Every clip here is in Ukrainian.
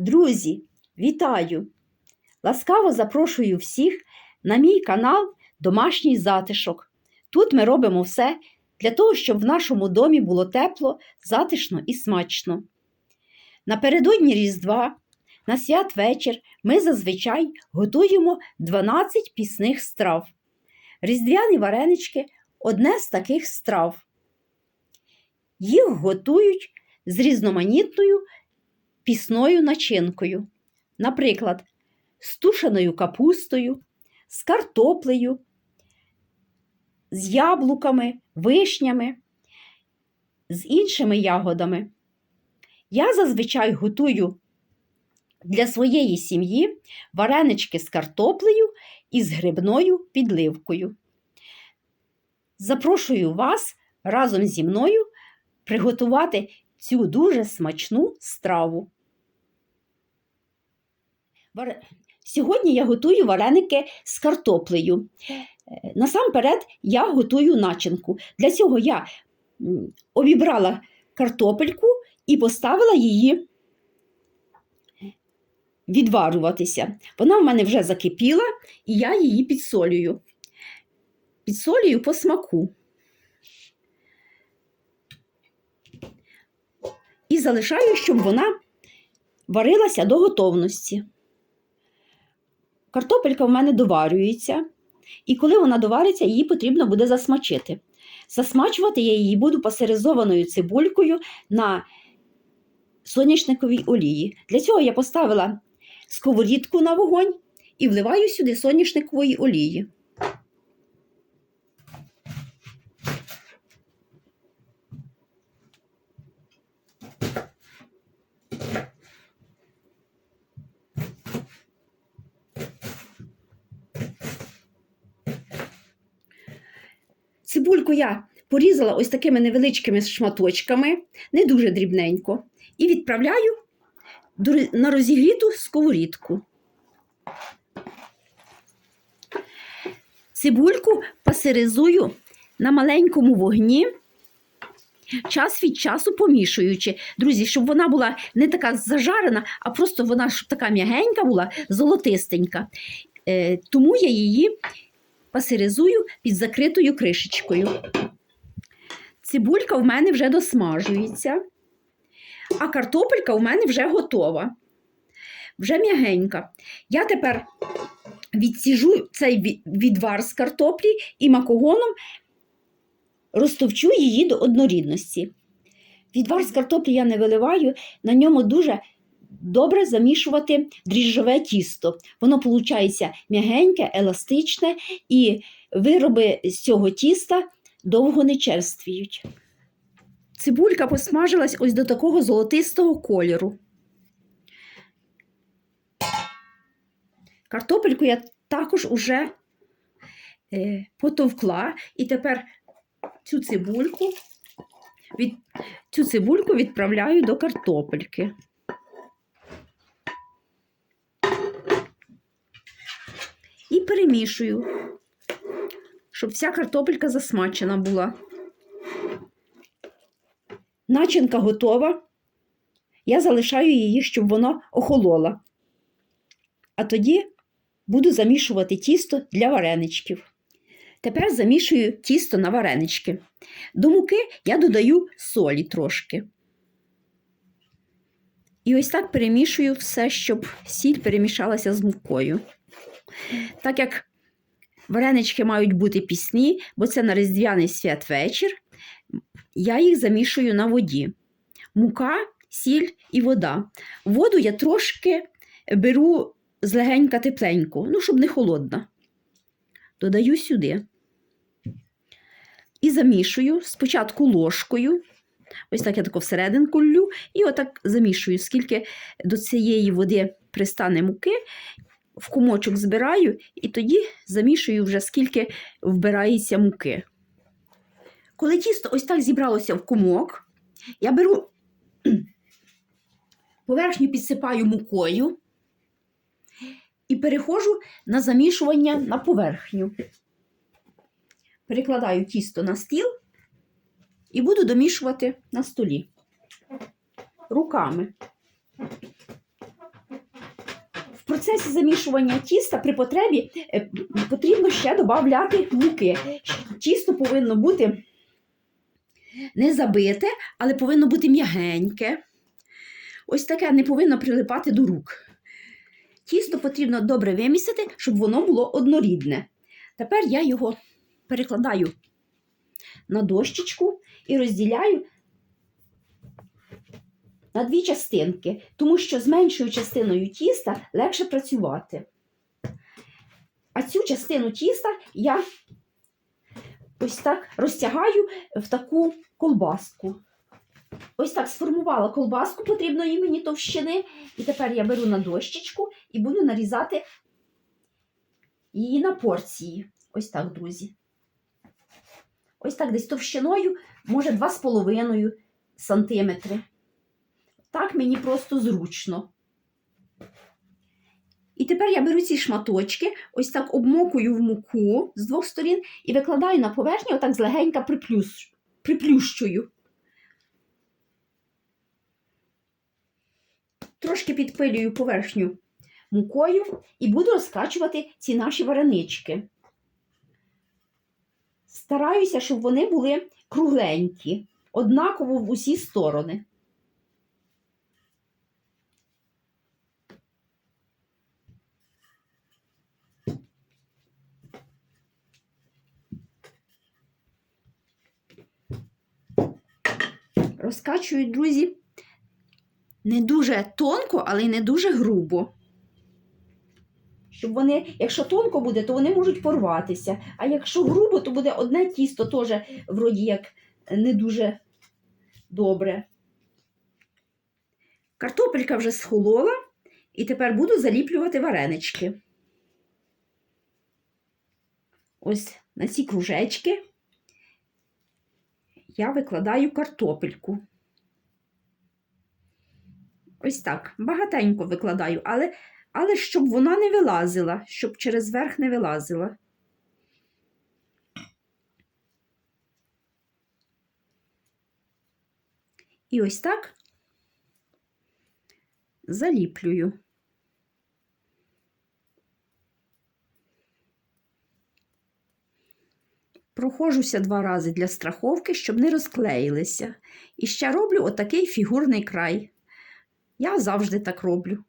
Друзі, вітаю! Ласкаво запрошую всіх на мій канал Домашній затишок. Тут ми робимо все для того, щоб в нашому домі було тепло, затишно і смачно. Напередодні Різдва, на святвечір, ми зазвичай готуємо 12 пісних страв. Різдвяні варенички одне з таких страв. Їх готують з різноманітною пісною начинкою, наприклад, з тушеною капустою, з картоплею, з яблуками, вишнями, з іншими ягодами. Я зазвичай готую для своєї сім'ї варенички з картоплею і з грибною підливкою. Запрошую вас разом зі мною приготувати цю дуже смачну страву. Сьогодні я готую вареники з картоплею. Е, Насамперед я готую начинку. Для цього я обібрала картопельку і поставила її відварюватися. Вона в мене вже закипіла, і я її підсолюю. Підсолюю по смаку. І залишаю, щоб вона варилася до готовності. Картопелька в мене доварюється, і коли вона довариться, її потрібно буде засмачити. Засмачувати я її буду пасеризованою цибулькою на соняшниковій олії. Для цього я поставила сковорідку на вогонь і вливаю сюди соняшникової олії. Цибульку я порізала ось такими невеличкими шматочками, не дуже дрібненько, і відправляю на розігріту сковорідку. Цибульку пасеризую на маленькому вогні, час від часу помішуючи. Друзі, щоб вона була не така зажарена, а просто вона щоб така м'ягенька була, золотистенька. Е, тому я її пасеризую під закритою кришечкою. Цибулька в мене вже досмажується, а картопелька в мене вже готова. Вже м'ягенька. Я тепер відсіжу цей відвар з картоплі і макогоном розтовчу її до однорідності. Відвар з картоплі я не виливаю, на ньому дуже добре замішувати дріжджове тісто. Воно виходить м'ягеньке, еластичне, і вироби з цього тіста довго не черствіють. Цибулька посмажилась ось до такого золотистого кольору. Картопельку я також уже е, потовкла, і тепер цю цибульку, від, цю цибульку відправляю до картопельки. І перемішую, щоб вся картопелька засмачена була. Начинка готова. Я залишаю її, щоб воно охололо. А тоді буду замішувати тісто для вареничків. Тепер замішую тісто на варенички. До муки я додаю солі трошки. І ось так перемішую все, щоб сіль перемішалася з мукою. Так як варенички мають бути пісні, бо це на різдвяний святвечір, я їх замішую на воді. Мука, сіль і вода. Воду я трошки беру злегенька тепленьку, ну, щоб не холодна. Додаю сюди. І замішую спочатку ложкою. Ось так я тако всерединку ллю, і отак замішую, скільки до цієї води пристане муки, в кумочок збираю, і тоді замішую вже скільки вбирається муки. Коли тісто ось так зібралося в кумок, я беру поверхню підсипаю мукою і переходжу на замішування на поверхню. Перекладаю тісто на стіл і буду домішувати на столі руками. Процесі замішування тіста при потребі е, потрібно ще додати муки. Тісто повинно бути не забите, але повинно бути м'ягеньке. Ось таке не повинно прилипати до рук. Тісто потрібно добре вимісити, щоб воно було однорідне. Тепер я його перекладаю на дощечку і розділяю на дві частинки, тому що з меншою частиною тіста легше працювати. А цю частину тіста я ось так розтягаю в таку колбаску. Ось так сформувала колбаску потрібної мені товщини. І тепер я беру на дощечку і буду нарізати її на порції. Ось так, друзі. Ось так десь товщиною, може, 2,5 сантиметри. Так мені просто зручно. І тепер я беру ці шматочки, ось так обмокую в муку з двох сторін і викладаю на поверхню, отак злегенька приплюс, приплющую. Трошки підпилюю поверхню мукою і буду розкачувати ці наші варенички. Стараюся, щоб вони були кругленькі, однаково в усі сторони. Розкачую, друзі, не дуже тонко, але й не дуже грубо. Щоб вони, якщо тонко буде, то вони можуть порватися. А якщо грубо, то буде одне тісто теж вроді як не дуже добре. Картопелька вже схолола, і тепер буду заліплювати варенички. Ось на ці кружечки я викладаю картопельку. Ось так, багатенько викладаю, але, але щоб вона не вилазила, щоб через верх не вилазила. І ось так заліплюю. Прохожуся два рази для страховки, щоб не розклеїлися. І ще роблю отакий фігурний край. Я завжди так роблю.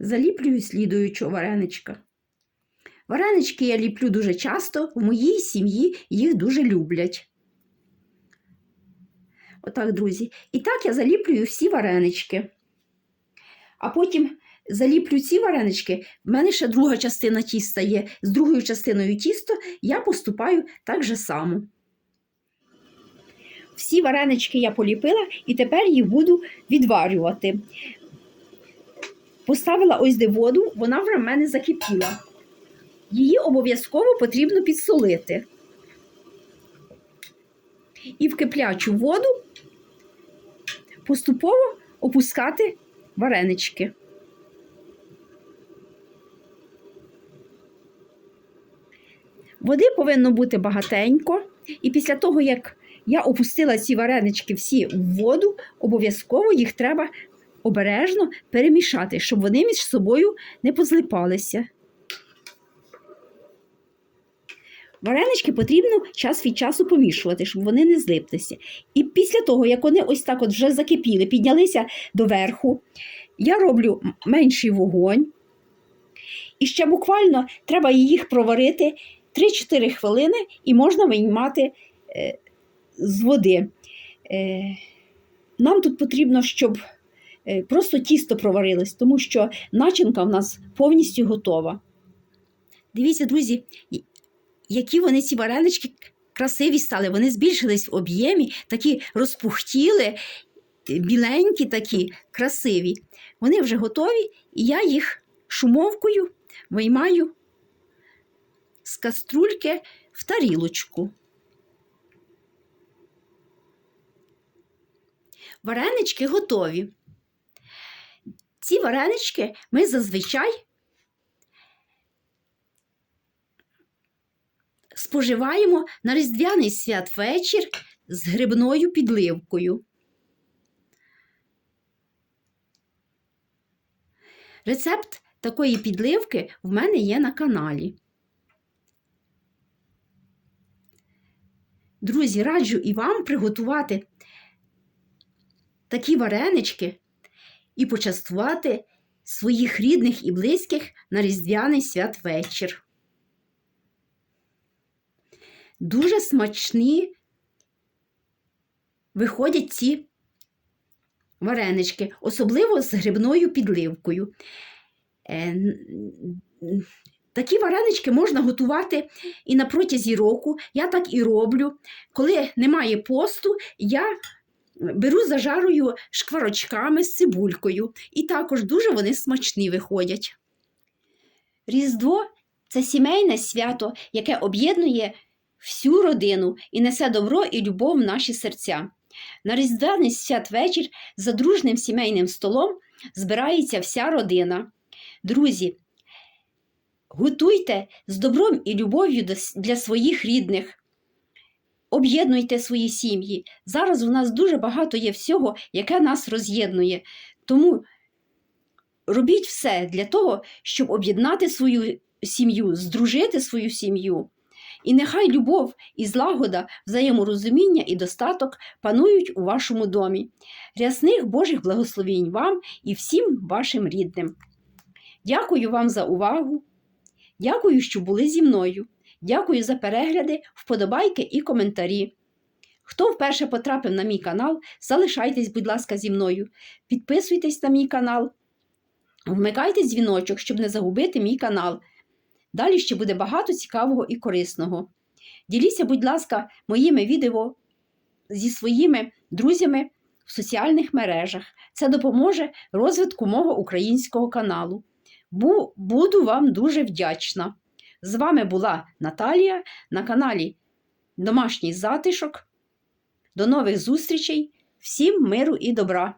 Заліплюю слідуючого вареничка. Варенички я ліплю дуже часто, в моїй сім'ї їх дуже люблять. Отак, друзі. І так я заліплюю всі варенички. А потім заліплю ці варенички. В мене ще друга частина тіста є. З другою частиною тіста я поступаю так же само. Всі варенички я поліпила і тепер їх буду відварювати. Поставила ось де воду, вона вже в мене закипіла. Її обов'язково потрібно підсолити. І в киплячу воду поступово опускати варенички. Води повинно бути багатенько. І після того, як я опустила ці варенички всі в воду, обов'язково їх треба обережно перемішати, щоб вони між собою не позлипалися. Варенички потрібно час від часу помішувати, щоб вони не злиплися. І після того, як вони ось так от вже закипіли, піднялися доверху, я роблю менший вогонь. І ще буквально треба їх проварити 3-4 хвилини і можна виймати е, з води. Е, нам тут потрібно, щоб просто тісто проварилось, тому що начинка в нас повністю готова. Дивіться, друзі, які вони ці варенички красиві стали. Вони збільшились в об'ємі, такі розпухтіли, біленькі такі, красиві. Вони вже готові, і я їх шумовкою виймаю з каструльки в тарілочку. Варенички готові. Ці варенички ми зазвичай споживаємо на Різдвяний святвечір з грибною підливкою. Рецепт такої підливки в мене є на каналі. Друзі, раджу і вам приготувати такі варенички і почастувати своїх рідних і близьких на Різдвяний святвечір. Дуже смачні виходять ці варенички, особливо з грибною підливкою. Е, Такі варенички можна готувати і на протязі року. Я так і роблю. Коли немає посту, я беру зажарую шкварочками з цибулькою. І також дуже вони смачні виходять. Різдво це сімейне свято, яке об'єднує всю родину і несе добро і любов в наші серця. На Різдвяний святвечір за дружним сімейним столом збирається вся родина. Друзі, готуйте з добром і любов'ю для своїх рідних. Об'єднуйте свої сім'ї. Зараз у нас дуже багато є всього, яке нас роз'єднує. Тому робіть все для того, щоб об'єднати свою сім'ю, здружити свою сім'ю. І нехай любов і злагода, взаєморозуміння і достаток панують у вашому домі. Рясних Божих благословінь вам і всім вашим рідним. Дякую вам за увагу. Дякую, що були зі мною. Дякую за перегляди, вподобайки і коментарі. Хто вперше потрапив на мій канал, залишайтесь, будь ласка, зі мною. Підписуйтесь на мій канал, вмикайте дзвіночок, щоб не загубити мій канал. Далі ще буде багато цікавого і корисного. Діліться, будь ласка, моїми відео зі своїми друзями в соціальних мережах. Це допоможе розвитку мого українського каналу. Буду вам дуже вдячна. З вами була Наталія на каналі Домашній затишок. До нових зустрічей. Всім миру і добра!